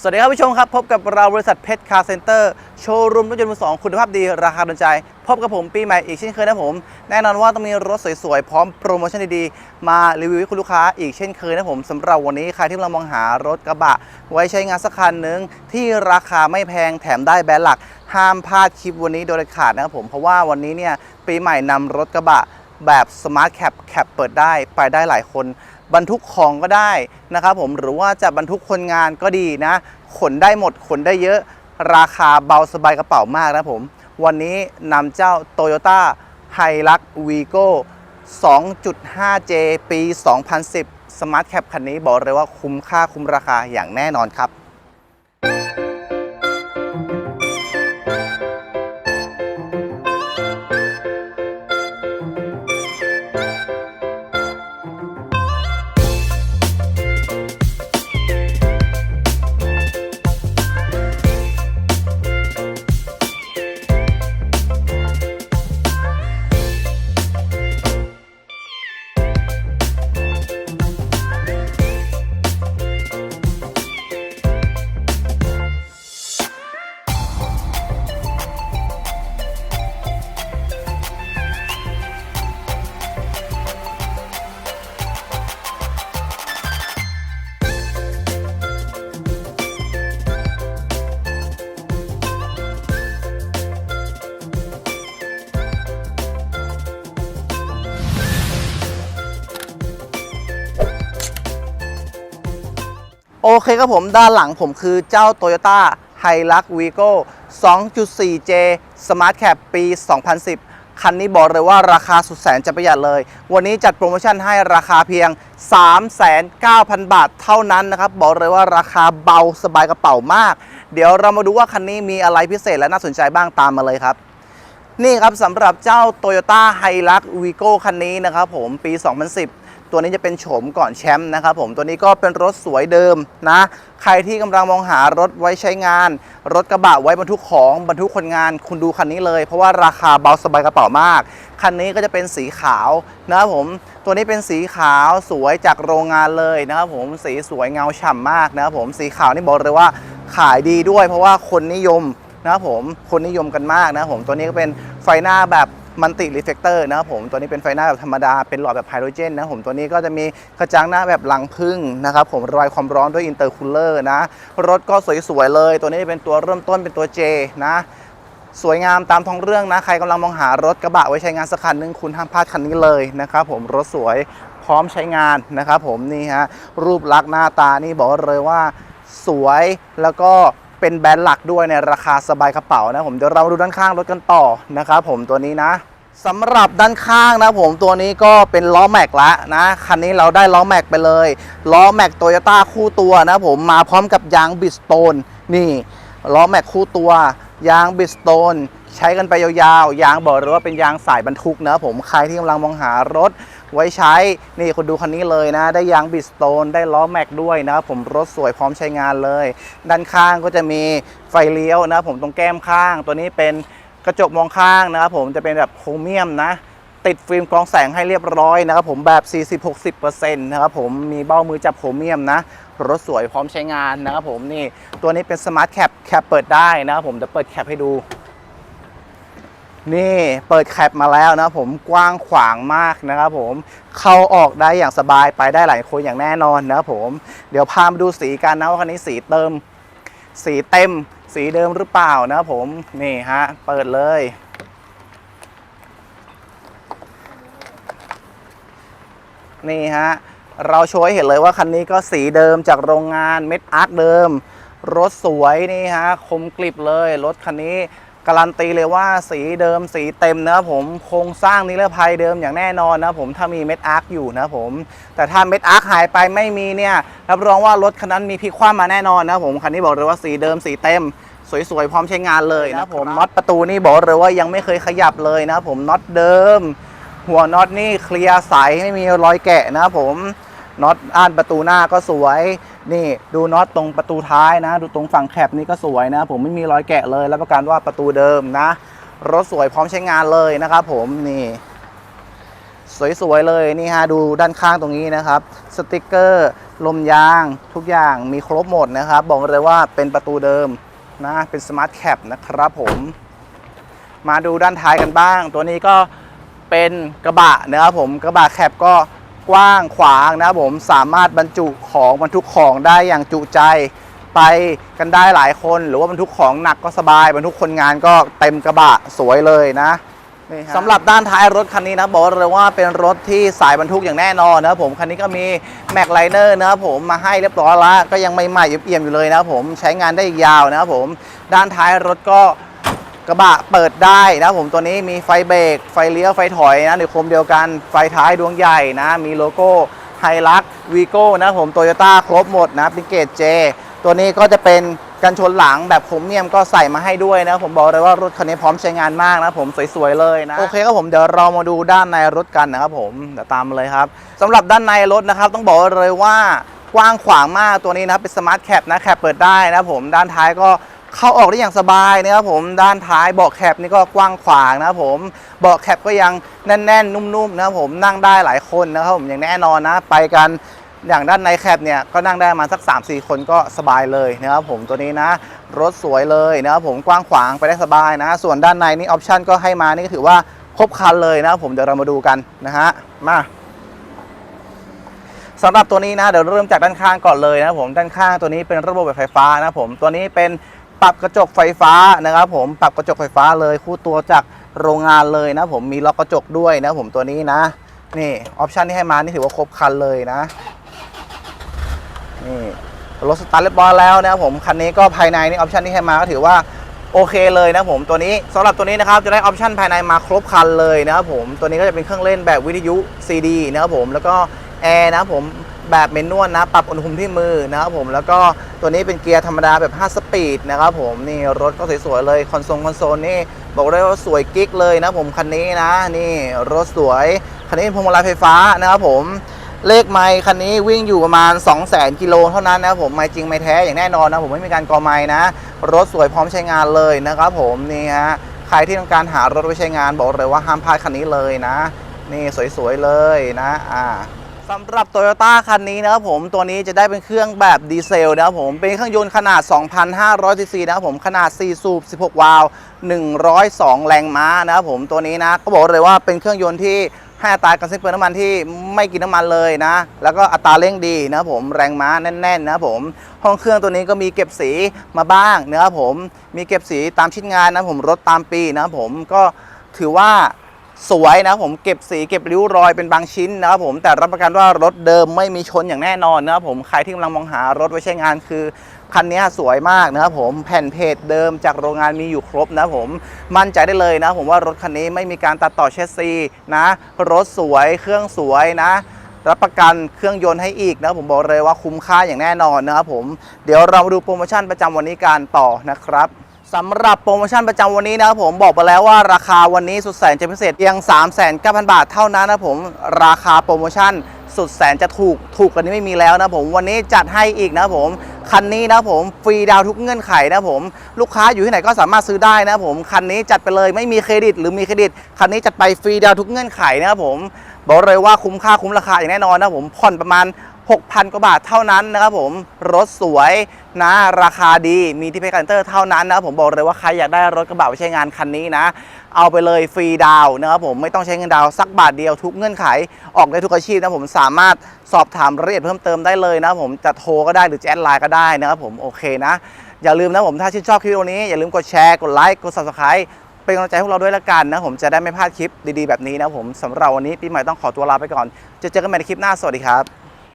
สวัสดีครับผู้ชมครับ พบกับเราบริษัทเพชรคาร์เซ็นเตอร์โชว์รูมรถยนต์มือสองคุณภาพดีราคาโดนใจ พบกับผมปีใหม่อีกเช่นเคยนะผม แน่นอนว่าต้องมีรถสวยๆ พร้อมโปรโมชั่นดีๆ มารีวิวให้คุณลูกค้าอีกเช่นเคยนะผมสำหรับวันนี้ใครที่กำลังมองหารถกระบะ ไว้ใช้งานสักคันหนึ่งที่ราคาไม่แพงแถมได้แบรนด์หลัก ห้ามพลาดคลิปวันนี้โดยเด็ดขาดนะครับผมเพราะว่าวันนี้เนี่ยปีใหม่นำรถกระบะแบบสมาร์ทแคปแคปเปิดได้ไปได้หลายคน บรรทุกของก็ได้นะครับผมหรือว่าจะบรรทุกคนงานก็ดีนะ ขนได้หมดขนได้เยอะ ราคาเบาสบายกระเป๋ามากนะผม วันนี้นำเจ้า Toyota h i l u x Vigo 2.5J ปี 2010 Smart Cap คันนี้บอกเลยว่าคุ้มค่าคุ้มราคาอย่างแน่นอนครับ โอเคครับผมด้านหลังผมคือเจ้า Toyota h i l u x Vigo 2.4J Smart Cap ปี 2010 คันนี้บอกเลยว่าราคาสุดแสนจะประหยัดเลย วันนี้จัดโปรโมชั่นให้ราคาเพียง 3,900 บาทเท่านั้นนะครับ บอกเลยว่าราคาเบาสบายกระเป๋ามาก เดี๋ยวเรามาดูว่าคันนี้มีอะไรพิเศษและน่าสนใจบ้างตามมาเลยครับนี่ครับสำหรับเจ้า Toyota h i l u x Vigo คันนี้นะครับผมปี 2010 ตัวนี้จะเป็นโฉมก่อนแชมป์นะครับผมตัวนี้ก็เป็นรถสวยเดิมนะ ใครที่กำลังมองหารถไว้ใช้งาน รถกระบะไว้บรรทุกของบรรทุกคนงาน คุณดูคันนี้เลย เพราะว่าราคาเบาสบายกระเป๋ามาก คันนี้ก็จะเป็นสีขาวนะครับผมตัวนี้เป็นสีขาวสวยจากโรงงานเลยนะครับผมสีสวยเงาฉ่ำมากนะครับผมสีขาวนี่บอกเลยว่าขายดีด้วย เพราะว่าคนนิยมนะครับผมคนนิยมกันมากนะครับผมตัวนี้ก็เป็นไฟหน้าแบบ มันติรีเฟกเตอร์นะครับผมตัวนี้เป็นไฟหน้าแบบธรรมดาเป็นหลอดแบบไฮโดรเจนนะครับผมตัวนี้ก็จะมีกระจังหน้าแบบหลังพึ่งนะครับผมระบายความร้อนด้วยอินเตอร์คูลเลอร์นะรถก็สวยๆเลย ตัวนี้เป็นตัวเริ่มต้นเป็นตัว J นะสวยงามตามท้องเรื่องนะ ใครกำลังมองหารถกระบะไว้ใช้งานสักคันนึงคุณห้ามพลาดคันนี้เลยนะครับผมรถสวยพร้อมใช้งานนะครับผมนี่ฮะรูปลักษณ์หน้าตานี่บอกเลยว่าสวยแล้วก็ เป็นแบรนด์หลักด้วยในราคาสบายกระเป๋านะผมเดี๋ยวเรามาดูด้านข้างรถกันต่อนะครับผมตัวนี้นะสำหรับด้านข้างนะผมตัวนี้ก็เป็นล้อแม็กละนะคันนี้เราได้ล้อแม็กไปเลยล้อแม็กโตโยต้าคู่ตัวนะผมมาพร้อมกับยางบิสโตนนี่ล้อแม็กคู่ตัวยางบิสโตนใช้กันไปยาวๆ ยางบอกเลยว่าเป็นยางสายบรรทุกนะผมใครที่กำลังมองหารถ ไว้ใช้ นี่คุณดูคันนี้เลยนะ ได้ยางบิสโตน ได้ล้อแม็กด้วยนะ ผมรถสวยพร้อมใช้งานเลย ด้านข้างก็จะมีไฟเลี้ยวนะ ผมตรงแก้มข้าง ตัวนี้เป็นกระจกมองข้างนะครับผมจะเป็นแบบโครเมียมนะติดฟิล์มกรองแสงให้เรียบร้อยนะครับผมแบบ 40-60%นะครับผมมีเบ้ามือจับโครเมียมนะ รถสวยพร้อมใช้งานนะครับผมนี่ตัวนี้เป็นสมาร์ทแคปแคปเปิดได้นะครับผมจะเปิดแคปให้ดู นี่เปิดแคปมาแล้วนะผมกว้างขวางมากนะครับผมเข้าออกได้อย่างสบายไปได้หลายคนอย่างแน่นอนนะครับผมเดี๋ยวพามาดูสีกันนะว่าคันนี้สีเติม สีเต็ม สีเดิมหรือเปล่านะครับผมนี่ฮะเปิดเลยนี่ฮะเราโชว์ให้เห็นเลยว่าคันนี้ก็สีเดิมจากโรงงานเม็ดอาร์คเดิม รถสวยนี่ฮะคมกริบเลยรถคันนี้ การันตีเลยว่าสีเดิมสีเต็มนะครับผมโครงสร้างนิรภัยเดิมอย่างแน่นอนนะครับผมถ้ามีเม็ดอาร์คอยู่นะครับผม แต่ถ้าเม็ดอาร์คหายไปไม่มีเนี่ยรับรองว่ารถคันนั้นมีพลิกคว่ำมาแน่นอนนะครับผมคันนี้บอกเลยว่าสีเดิมสีเต็มสวยๆ พร้อมใช้งานเลยนะครับผมน็อตประตูนี่บอกเลยว่ายังไม่เคยขยับเลยนะครับผมน็อตเดิม หัวน็อตนี่เคลียร์ใสไม่มีรอยแกะนะครับผมน็อตอ่านประตูหน้าก็สวย นี่ดูน็อตตรงประตูท้ายนะ ดูตรงฝั่งแคบนี่ก็สวยนะ ผมไม่มีรอยแกะเลยรับประกันว่าประตูเดิมนะ รถสวยพร้อมใช้งานเลยนะครับผมนี่ สวยๆเลยนี่ฮะดูด้านข้างตรงนี้นะครับ สติกเกอร์ลมยางทุกอย่างมีครบหมดนะครับ บอกเลยว่าเป็นประตูเดิมนะเป็นสมาร์ทแคปนะครับผมมาดูด้านท้ายกันบ้าง ตัวนี้ก็เป็นกระบะนะครับผมกระบะแคปก็ กว้างขวางนะครับผมสามารถบรรจุของบรรทุกของได้อย่างจุใจไปกันได้หลายคน หรือว่าบรรทุกของหนักก็สบายบรรทุกคนงานก็เต็มกระบะสวยเลยนะสำหรับด้านท้ายรถคันนี้นะบอกเลยว่าเป็นรถที่สายบรรทุกอย่างแน่นอนนะครับผมคันนี้ก็มีแม็กไลเนอร์นะครับผมมาให้เรียบร้อยแล้วก็ยังใหม่ๆเอี่ยมๆอยู่เลยนะครับผมใช้งานได้ยาวนะครับผมด้านท้ายรถก็ กระบะเปิดได้นะผมตัวนี้มีไฟเบรกไฟเลี้ยวไฟถอยนะในโคมเดียวกันไฟท้ายดวงใหญ่นะ มีโลโก้ไฮลักวีโก้นะผมโตโยต้าครบหมดนะเป็นเกตเจตัวนี้ก็จะเป็นกันชนหลังแบบโครเมียมก็ใส่มาให้ด้วยนะผมบอกเลยว่ารถคันนี้พร้อมใช้งานมากนะผมสวยๆเลยนะโอเคครับผมเดี๋ยวเรามาดูด้านในรถกันนะครับผมเดี๋ยวตามมาเลยครับสำหรับด้านในรถนะครับ ต้องบอกเลยว่ากว้างขวางมากตัวนี้นะครับเป็นสมาร์ทแคปนะแคปเปิดได้นะผมด้านท้ายก็ เข้าออกได้อย่างสบายนะครับผมด้านท้ายเบาะแคปนี่ก็กว้างขวางนะครับผมเบาะแคปก็ยังแน่นๆ นุ่มๆนะครับผมนั่งได้หลายคนนะครับผมอย่างแน่นอนนะ ไปกันอย่างด้านในแคปเนี่ยก็นั่งได้มาสัก 3-4 คนก็สบายเลยนะครับผมตัวนี้นะ รถสวยเลยนะครับผมกว้างขวางไปได้สบายนะ ส่วนด้านในนี่ออปชั่นก็ให้มานี่ก็ถือว่าครบครันเลยนะครับผมเดี๋ยวเรามาดูกันนะฮะมาสำหรับตัวนี้นะเดี๋ยวเริ่มจากด้านข้างก่อนเลยนะครับผมด้านข้างตัวนี้เป็นระบบแบบไฟฟ้านะครับผมตัวนี้เป็น ปรับกระจกไฟฟ้านะครับผมปรับกระจกไฟฟ้าเลยคู่ตัวจากโรงงานเลยนะผมมีล็อกกระจกด้วยนะผมตัวนี้นะนี่ออปชันที่ให้มานี่ถือว่าครบคันเลยนะนี่รถสตาร์ทเรียบร้อยแล้วนะครับผมคันนี้ก็ภายในนี่ออปชันที่ให้มาก็ถือว่าโอเคเลยนะผมตัวนี้สำหรับตัวนี้นะครับจะได้ออปชันภายในมาครบคันเลยนะครับผมตัวนี้ก็จะเป็นเครื่องเล่นแบบวิทยุ CD นะครับผมแล้วก็แอร์นะครับผม แบบเมนนวลนะ ปรับอุณหภูมิที่มือนะครับผม แล้วก็ตัวนี้เป็นเกียร์ธรรมดาแบบ 5 สปีดนะครับผม นี่รถก็สวยๆเลย คอนโซลคอนโซลนี่ บอกเลยว่าสวยกิ๊กเลยนะผม คันนี้นะ นี่รถสวย คันนี้เป็นพวงมาลัยไฟฟ้านะครับผม เลขไมค์คันนี้วิ่งอยู่ประมาณ 2 0 0 0 0 0กิโลเท่านั้นนะครับผม ไม่จริงไม่แท้อย่างแน่นอนนะผมไม่มีการกอไม้นะ รถสวยพร้อมใช้งานเลยนะครับผมนี่ฮะ ใครที่ต้องการหารถไว้ใช้งานบอกเลยว่าห้ามพลาดคันนี้เลยนะ นี่สวยๆเลยนะ อ่า สำหรับ Toyota คันนี้นะครับผมตัวนี้จะได้เป็นเครื่องแบบดีเซลนะครับผมเป็นเครื่องยนต์ขนาด 2,500ซีซีนะครับผมขนาด 4 สูบ 16 วาล์ว102 แรงม้านะครับผมตัวนี้นะก็บอกเลยว่าเป็นเครื่องยนต์ที่ให้อัตราการสิ้นเปลืองน้ำมันที่ไม่กินน้ำมันเลยนะ แล้วก็อัตราเร่งดีนะครับผมแรงม้าแน่นๆนะครับผม ห้องเครื่องตัวนี้ก็มีเก็บสีมาบ้างนะครับผมมีเก็บสีตามชิ้นงานนะผมรถตามปีนะครับผมก็ถือว่า สวยนะครับผมเก็บสีเก็บริ้วรอยเป็นบางชิ้นนะครับผมแต่รับประกันว่ารถเดิมไม่มีชนอย่างแน่นอนนะครับผมใครที่กำลังมองหารถไว้ใช้งานคือคันนี้สวยมากนะครับผมแผ่นเพจเดิมจากโรงงานมีอยู่ครบนะครับผมมั่นใจได้เลยนะผมว่ารถคันนี้ไม่มีการตัดต่อเชสซีนะรถสวยเครื่องสวยนะรับประกันเครื่องยนต์ให้อีกนะผมบอกเลยว่าคุ้มค่าอย่างแน่นอนนะครับผมเดี๋ยวเรามาดูโปรโมชั่นประจำวันนี้กันต่อนะครับ สำหรับโปรโมชั่นประจำวันนี้นะครับผมบอกไปแล้วว่าราคาวันนี้สุดแสนจะพิเศษเพียง 3 9 0 0 0 บาทเท่านั้นนะผมราคาโปรโมชั่นสุดแสนจะถูกถูกกันนี้ไม่มีแล้วนะผมวันนี้จัดให้อีกนะผมคันนี้นะผมฟรีดาวทุกเงื่อนไขนะผมลูกค้าอยู่ที่ไหนก็สามารถซื้อได้นะผมคันนี้จัดไปเลยไม่มีเครดิต หรือมีเครดิตคันนี้จัดไปฟรีดาวทุกเงื่อนไขนะครับผมบอกเลยว่าคุ้มค่าคุ้มราคาอย่างแน่นอนนะผมผ่อนประมาณ 6,000 กว่าบาทเท่านั้นนะครับผมรถสวยนะราคาดีมีที่เพคันเตอร์เท่านั้นนะครับผมบอกเลยว่าใครอยากได้รถกระบะไปใช้งานคันนี้นะ เอาไปเลยฟรีดาวนะครับผมไม่ต้องใช้เงินดาวสักบาทเดียวทุกเงื่อนไขออกได้ทุกอาชีพนะผมสามารถสอบถามรายละเอียดเพิ่มเติมได้เลยนะครับผมจะโทรก็ได้หรือแอดไลน์ก็ได้นะครับผมโอเคนะ อย่าลืมนะผมถ้าชื่นชอบคลิปวิดีโอนี้อย่าลืมกดแชร์กดไลค์กด subscribe เป็นกำลังใจพวกเราด้วยละกันนะผมจะได้ไม่พลาดคลิปดีๆแบบนี้นะผมสำหรับวันนี้ปีใหม่ต้องขอตัวลาไปก่อนจะเจอกันใหม่ในคลิปหน้าสวัสดีครับ